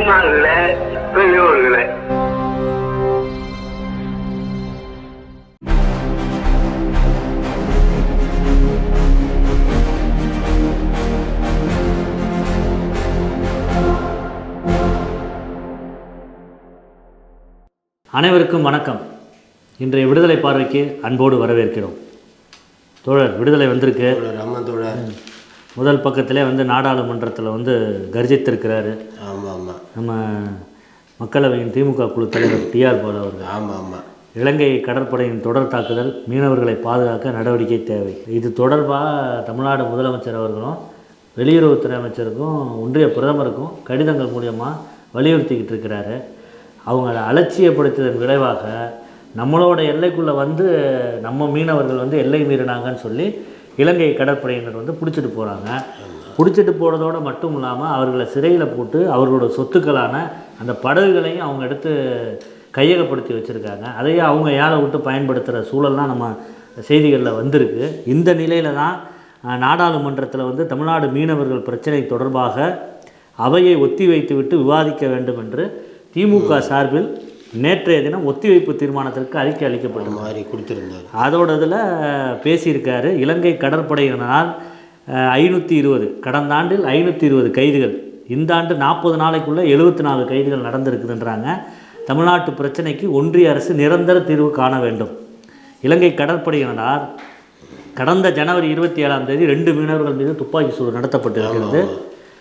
தாய்மார்களே பெரியோர்களே. அனைவருக்கும் வணக்கம். இன்றைய விடுதலை பார்வைக்கு அன்போடு வரவேற்கிறோம். தோழர் விடுதலை வந்திருக்கு. தோழர் அம்மா தோழர். முதல் பக்கத்திலே வந்து நாடாளுமன்றத்தில் வந்து கர்ஜித்திருக்கிறாரு. நம்ம மக்களவையின் திமுக குழு தலைவர் டிஆர் பாலு அவர்கள். ஆமாம் ஆமாம் இலங்கை கடற்படையின் தொடர் தாக்குதல் மீனவர்களை பாதுகாக்க நடவடிக்கை தேவை. இது தொடர்பாக தமிழ்நாடு முதலமைச்சர் அவர்களும் வெளியுறவுத்துறை அமைச்சருக்கும் ஒன்றிய பிரதமருக்கும் கடிதங்கள் மூலியமாக வலியுறுத்திக்கிட்டு இருக்கிறாரு. அவங்கள அலட்சியப்படுத்தியதன் விளைவாக நம்மளோட எல்லைக்குள்ளே வந்து நம்ம மீனவர்கள் வந்து எல்லை மீறினாங்கன்னு சொல்லி இலங்கை கடற்படையினர் வந்து பிடிச்சிட்டு போகிறாங்க பிடிச்சிட்டு போகிறதோட மட்டும் இல்லாமல் அவர்களை சிறையில் போட்டு அவர்களோட சொத்துக்களான அந்த படகுகளையும் அவங்க எடுத்து கையகப்படுத்தி வச்சுருக்காங்க. அதையே அவங்க யாரை விட்டு பயன்படுத்துகிற சூழல்லாம் நம்ம செய்திகளில் வந்திருக்கு. இந்த நிலையில் தான் நாடாளுமன்றத்தில் வந்து தமிழ்நாடு மீனவர்கள் பிரச்சனை தொடர்பாக அவையை ஒத்தி வைத்துவிட்டு விவாதிக்க வேண்டும் என்று திமுக சார்பில் நேற்றைய தினம் ஒத்திவைப்பு தீர்மானத்திற்கு அறிக்கை அளிக்கப்பட்டது இந்த மாதிரி கொடுத்துருந்தாரு. அதோட இதில் பேசியிருக்காரு. இலங்கை கடற்படையினரால் ஐநூற்றி இருபது. கடந்த ஆண்டில் ஐநூற்றி இருபது கைதுகள். இந்த ஆண்டு நாற்பது நாளைக்குள்ளே எழுபத்தி நாலு கைதுகள் நடந்திருக்குதுன்றாங்க. தமிழ்நாட்டு பிரச்சனைக்கு ஒன்றிய அரசு நிரந்தர தீர்வு காண வேண்டும். இலங்கை கடற்படையினரால் கடந்த ஜனவரி இருபத்தி ஏழாம் தேதி ரெண்டு மீனவர்கள் மீது துப்பாக்கி சூடு நடத்தப்பட்டிருக்கிறது.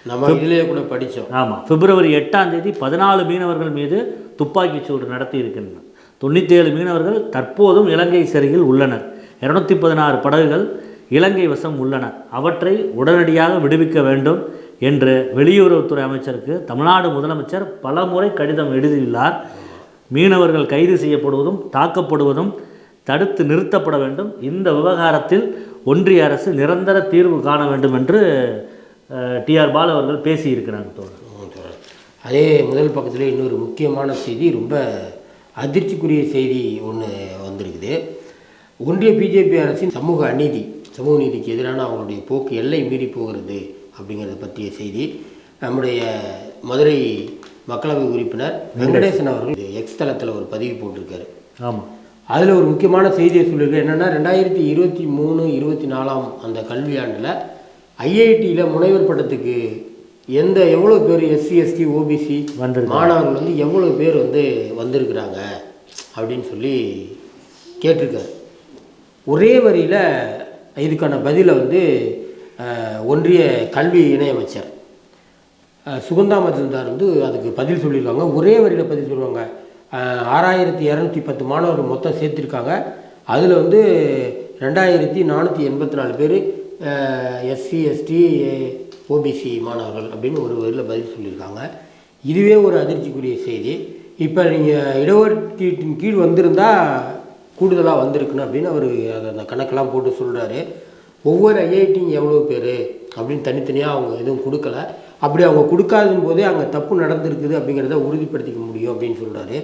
நம்ம இதிலேயே கூட படித்தோம் ஆமாம் பிப்ரவரி எட்டாம் தேதி பதினாலு மீனவர்கள் மீது துப்பாக்கிச் சூடு நடத்தி இருக்கின்றனர் தொண்ணூற்றி ஏழு மீனவர்கள் தற்போதும் இலங்கை சிறையில் உள்ளனர். இரநூத்தி பதினாறு படகுகள் இலங்கை வசம் உள்ளன. அவற்றை உடனடியாக விடுவிக்க வேண்டும் என்று வெளியுறவுத்துறை அமைச்சருக்கு தமிழ்நாடு முதலமைச்சர் பல முறை கடிதம் எழுதியுள்ளார். மீனவர்கள் கைது செய்யப்படுவதும் தாக்கப்படுவதும் தடுத்து நிறுத்தப்பட வேண்டும். இந்த விவகாரத்தில் ஒன்றிய அரசு நிரந்தர தீர்வு காண வேண்டும் என்று டிஆர் பால் அவர்கள் பேசியிருக்கிறாங்க தோழர். அதே முதல் பக்கத்தில் இன்னொரு முக்கியமான செய்தி ரொம்ப அதிர்ச்சிக்குரிய செய்தி ஒன்று வந்திருக்குது. ஒன்றிய பிஜேபி அரசின் சமூக அநீதி. சமூக நீதிக்கு எதிரான அவங்களுடைய போக்கு எல்லை மீறி போகிறது அப்படிங்கிறத பற்றிய செய்தி. நம்முடைய மதுரை மக்களவை உறுப்பினர் வெங்கடேசன். அவர்கள் எக்ஸ் தளத்தில் ஒரு பதிவு போட்டிருக்காரு. ஆமாம் அதில் ஒரு முக்கியமான செய்தியை சொல்லியிருக்கேன் என்னென்னா ரெண்டாயிரத்தி இருபத்தி மூணு இருபத்தி நாலாம் அந்த கல்வியாண்டில் ஐஐடியில் முனைவர் பட்டத்துக்கு எந்த எவ்வளோ பேர் எஸ்சி எஸ்டி ஓபிசி. மாணவர்கள் வந்து எவ்வளோ பேர் வந்து வந்திருக்கிறாங்க அப்படின்னு சொல்லி கேட்டிருக்காரு. ஒரே வரியில் இதுக்கான பதிலை வந்து ஒன்றிய கல்வி இணையமைச்சர் சுகந்தா மஜும்தார் வந்து அதுக்கு பதில் சொல்லியிருக்காங்க. ஒரே வரியில் பதில் சொல்லுவாங்க. ஆறாயிரத்தி இரநூத்தி பத்து மாணவர்கள் மொத்தம் சேர்த்துருக்காங்க. அதில் வந்து ரெண்டாயிரத்தி நானூற்றி எண்பத்தி நாலு பேர் எஸ்சி எஸ்டி ஓபிசி மாணவர்கள் அப்படின்னு ஒரு வரியில் பதில் சொல்லியிருக்காங்க. இதுவே ஒரு அதிர்ச்சிக்குரிய செய்தி. இப்போ நீங்கள் இடஒதுக்கீட்டின் கீழ் வந்திருந்தால் கூடுதலாக வந்திருக்கணும் அப்படின்னு அவர் அதை அந்த கணக்கெல்லாம் போட்டு சொல்கிறாரு ஒவ்வொரு ஐஐடியும் எவ்வளோ பேர் அப்படின்னு தனித்தனியாக அவங்க எதுவும் கொடுக்கல. அப்படி அவங்க கொடுக்காதும் போதே அங்கே தப்பு நடந்திருக்குது அப்படிங்கிறத உறுதிப்படுத்திக்க முடியும் அப்படின்னு சொல்கிறாரு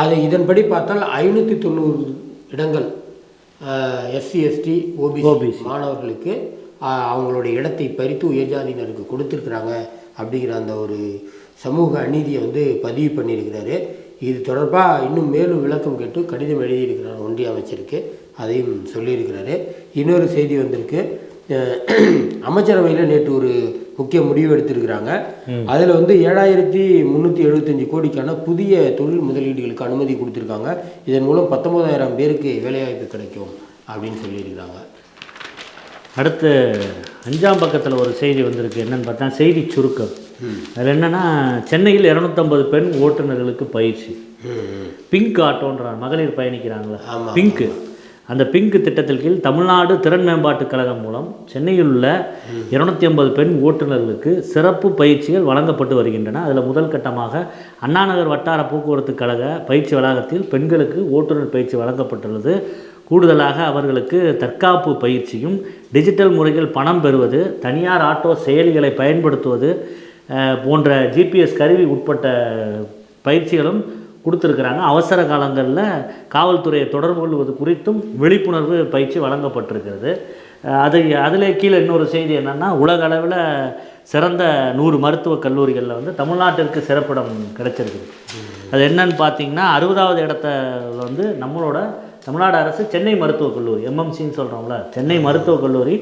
அது இதன்படி பார்த்தால் ஐநூற்றி தொண்ணூறு இடங்கள் எஸ்சி எஸ்டி ஓபிசி மாணவர்களுக்கு அவங்களுடைய இடத்தை பறித்து உயர்ஜாதியினருக்கு கொடுத்துருக்குறாங்க அப்படிங்கிற அந்த ஒரு சமூக அநீதியை வந்து பதிவு பண்ணியிருக்கிறாரு. இது தொடர்பாக இன்னும் மேலும் விளக்கம் கேட்டு கடிதம் எழுதியிருக்கிறார் ஒன்றிய அமைச்சருக்கு. அதையும் சொல்லியிருக்கிறாரு. இன்னொரு செய்தி வந்திருக்கு. அமைச்சரவையில் நேற்று ஒரு முக்கிய முடிவு எடுத்திருக்கிறாங்க. அதில் வந்து ஏழாயிரத்தி முந்நூற்றி எழுபத்தஞ்சு கோடிக்கான புதிய தொழில் முதலீடுகளுக்கு அனுமதி கொடுத்துருக்காங்க. இதன் மூலம் பத்தொன்பதாயிரம் பேருக்கு வேலைவாய்ப்பு கிடைக்கும் அப்படின்னு சொல்லியிருக்கிறாங்க. அடுத்து அஞ்சாம் பக்கத்தில் ஒரு செய்தி வந்திருக்கு. என்னன்னு பார்த்தா செய்தி சுருக்கம். அதில் என்னென்னா சென்னையில் இரநூத்தம்பது பெண் ஓட்டுநர்களுக்கு பயிற்சி. பிங்க் ஆட்டோன்றாங்க மகளிர் பயணிக்கிறாங்களா. பிங்க். அந்த பிங்க் திட்டத்தில் கீழ் தமிழ்நாடு திறன் மேம்பாட்டுக் கழகம் மூலம் சென்னையில் உள்ள இருநூத்தி ஐம்பது பெண் ஓட்டுநர்களுக்கு சிறப்பு பயிற்சிகள் வழங்கப்பட்டு வருகின்றன. அதில் முதல் கட்டமாக அண்ணாநகர் வட்டார போக்குவரத்து கழக பயிற்சி வளாகத்தில் பெண்களுக்கு ஓட்டுநர் பயிற்சி வழங்கப்பட்டுள்ளது. கூடுதலாக அவர்களுக்கு தற்காப்பு பயிற்சியும் டிஜிட்டல் முறையில் பணம் பெறுவது தனியார் ஆட்டோ செயலிகளை பயன்படுத்துவது போன்ற ஜிபிஎஸ் கருவி உட்பட்ட பயிற்சிகளும் கொடுத்துருக்குறாங்க. அவசர காலங்களில் காவல்துறையை தொடர்பு கொள்வது குறித்தும் விழிப்புணர்வு பயிற்சி வழங்கப்பட்டிருக்கிறது. அது அதில் கீழே இன்னொரு செய்தி என்னென்னா உலக அளவில் சிறந்த நூறு மருத்துவக் கல்லூரிகளில் வந்து தமிழ்நாட்டிற்கு சிறப்பிடம் கிடைச்சிருக்கு. அது என்னன்னு பார்த்தீங்கன்னா அறுபதாவது இடத்த வந்து நம்மளோட தமிழ்நாடு அரசு சென்னை மருத்துவக் கல்லூரி எம்எம்சின்னு சொல்கிறோம்ல சென்னை மருத்துவக் கல்லூரி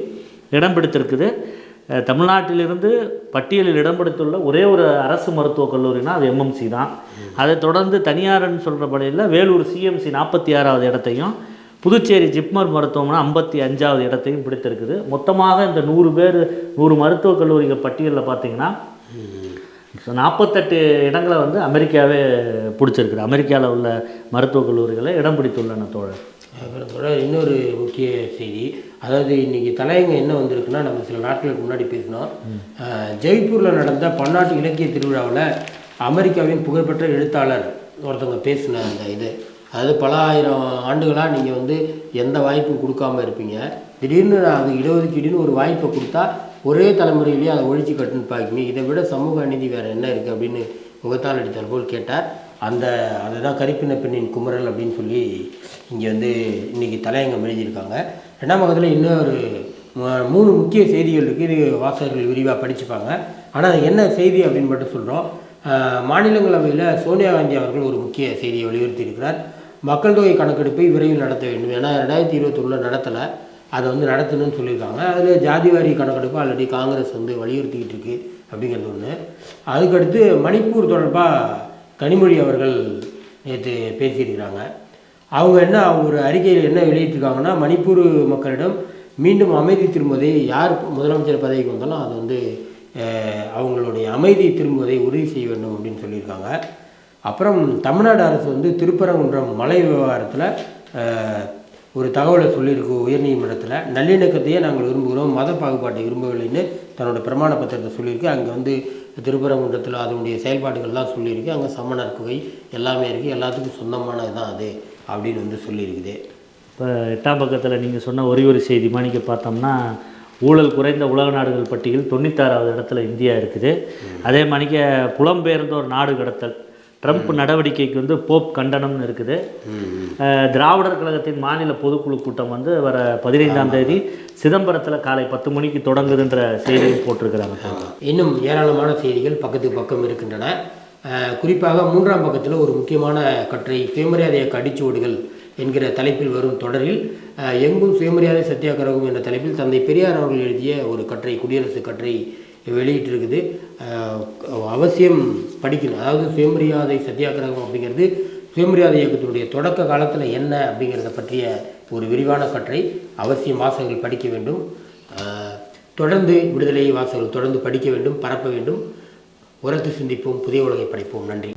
இடம் பிடித்திருக்குது. தமிழ்நாட்டிலிருந்து பட்டியலில் இடம் பிடித்துள்ள ஒரே ஒரு அரசு மருத்துவக் கல்லூரினா அது எம்எம்சி தான். அதை தொடர்ந்து தனியார்னு சொல்கிறபடியில் வேலூர் சிஎம்சி நாற்பத்தி ஆறாவது இடத்தையும் புதுச்சேரி ஜிப்மர் மருத்துவமனை ஐம்பத்தி அஞ்சாவது இடத்தையும் பிடித்திருக்குது. மொத்தமாக இந்த நூறு பேர் நூறு மருத்துவக் கல்லூரிகள் பட்டியலில் பார்த்தீங்கன்னா நாற்பத்தெட்டு இடங்களை வந்து அமெரிக்காவே பிடிச்சிருக்குது. அமெரிக்காவில் உள்ள மருத்துவக் கல்லூரிகளை இடம் பிடித்துள்ளன தோழர். அப்புறம் கூட இன்னொரு முக்கிய செய்தி. அதாவது இன்னைக்கு தலையங்கம் என்ன வந்திருக்குன்னா நம்ம சில நாட்களுக்கு முன்னாடி பேசினோம். ஜெய்ப்பூரில் நடந்த பன்னாட்டு இலக்கிய திருவிழாவில் அமெரிக்காவின் புகழ்பெற்ற எழுத்தாளர் ஒருத்தவங்க பேசின அந்த இது. அதாவது பல ஆயிரம் ஆண்டுகளாக நீங்கள் வந்து எந்த வாய்ப்பும் கொடுக்காம இருப்பீங்க. திடீர்னு அது இடஒதுக்கீடுன்னு ஒரு வாய்ப்பை கொடுத்தா ஒரே தலைமுறையிலேயே அதை ஒழிச்சு கட்டுன்னு பார்ப்பீங்க இதை விட சமூக அநீதி வேறு என்ன இருக்குது அப்படின்னு முகத்தால் அடித்தார் போல் கேட்டார். அந்த அதுதான் கரிப்பின பெண்ணின் குமரல் அப்படின்னு சொல்லி இங்கே வந்து இன்றைக்கி தலையங்கம் எழுதியிருக்காங்க. ரெண்டாம் பக்கத்தில் இன்னொரு மூணு முக்கிய செய்திகள் இருக்குது இது வாசகர்கள் விரிவாக படிச்சுப்பாங்க. ஆனால் அது என்ன செய்தி அப்படின்னு மட்டும் சொல்கிறோம் மாநிலங்களவையில் சோனியா காந்தி அவர்கள் ஒரு முக்கிய செய்தியை வலியுறுத்தியிருக்கிறார். மக்கள் தொகை கணக்கெடுப்பை விரைவில் நடத்த வேண்டும். ஏன்னா ரெண்டாயிரத்தி இருபத்தொன்னில் நடத்தலை. அதை வந்து நடத்தணும்னு சொல்லியிருக்காங்க. அதில் ஜாதிவாரி கணக்கெடுப்பு ஆல்ரெடி காங்கிரஸ் வந்து வலியுறுத்திக்கிட்டு இருக்குது அப்படிங்கிறது ஒன்று அதுக்கடுத்து மணிப்பூர் தொடர்பாக கனிமொழி அவர்கள் நேற்று பேசியிருக்கிறாங்க. அவங்க என்ன அவங்க ஒரு அறிக்கையில் என்ன வெளியிட்டிருக்காங்கன்னா மணிப்பூர் மக்களிடம் மீண்டும் அமைதி திரும்புவதை யார் முதலமைச்சர் பதவிக்கு வந்தாலும் அது வந்து அவங்களுடைய அமைதி திரும்புவதை உறுதி செய்ய வேண்டும் அப்படின்னு சொல்லியிருக்காங்க. அப்புறம் தமிழ்நாடு அரசு வந்து திருப்பரங்குன்றம் மலை விவகாரத்தில் ஒரு தகவலை சொல்லியிருக்கு உயர்நீதிமன்றத்தில் நல்லிணக்கத்தையே நாங்கள் விரும்புகிறோம். மத பாகுபாட்டை விரும்பவில்லைன்னு தன்னோட பிரமாண பத்திரத்தை சொல்லியிருக்கு. அங்கே வந்து திருப்பரங்குன்றத்தில் அதனுடைய செயல்பாடுகள்லாம் சொல்லியிருக்கு. அங்கே சமணர் குகை எல்லாமே இருக்குது எல்லாத்துக்கும் சொந்தமானது தான் அது அப்படின்னு வந்து சொல்லியிருக்குது. இப்போ எட்டாம் பக்கத்தில் நீங்கள் சொன்ன ஒரே ஒரு செய்தி மாணிக்க பார்த்தோம்னா ஊழல் குறைந்த உலக நாடுகள் பட்டியல் தொண்ணூத்தாறாவது இடத்துல இந்தியா இருக்குது. அதே மாணிக்க புலம்பெயர்ந்தோர் நாடு கடத்தல். ட்ரம்ப் நடவடிக்கைக்கு வந்து போப் கண்டனம்னு இருக்குது. திராவிடர் கழகத்தின் மாநில பொதுக்குழு கூட்டம் வந்து வர பதினைந்தாம் தேதி சிதம்பரத்தில் காலை பத்து மணிக்கு தொடங்குதுன்ற செய்தியும் போட்டிருக்கிறாங்க. இன்னும் ஏராளமான செய்திகள் பக்கத்துக்கு பக்கம் இருக்கின்றன. குறிப்பாக மூன்றாம் பக்கத்தில் ஒரு முக்கியமான கட்டுரை சுயமரியாதை கடிச்சுவடுகள் என்கிற தலைப்பில் வரும் தொடரில் எங்கும் சுயமரியாதை சத்தியாகிரகம் என்ற தலைப்பில் தந்தை பெரியார் அவர்கள் எழுதிய ஒரு கட்டுரை குடியரசு கட்டுரை வெளியிட்டிருக்குது. அவசியம் படிக்கணும். அதாவது சுயமரியாதை சத்தியாகிரகம் அப்படிங்கிறது சுயமரியாதை இயக்கத்தினுடைய தொடக்க காலத்தில் என்ன அப்படிங்கிறத பற்றிய ஒரு விரிவான கற்றை அவசியம் வாசகர்கள் படிக்க வேண்டும். தொடர்ந்து விடுதலை வாசகர்கள் தொடர்ந்து படிக்க வேண்டும் பரப்ப வேண்டும். உரத்து சிந்திப்போம் புதிய உலகை படைப்போம். நன்றி.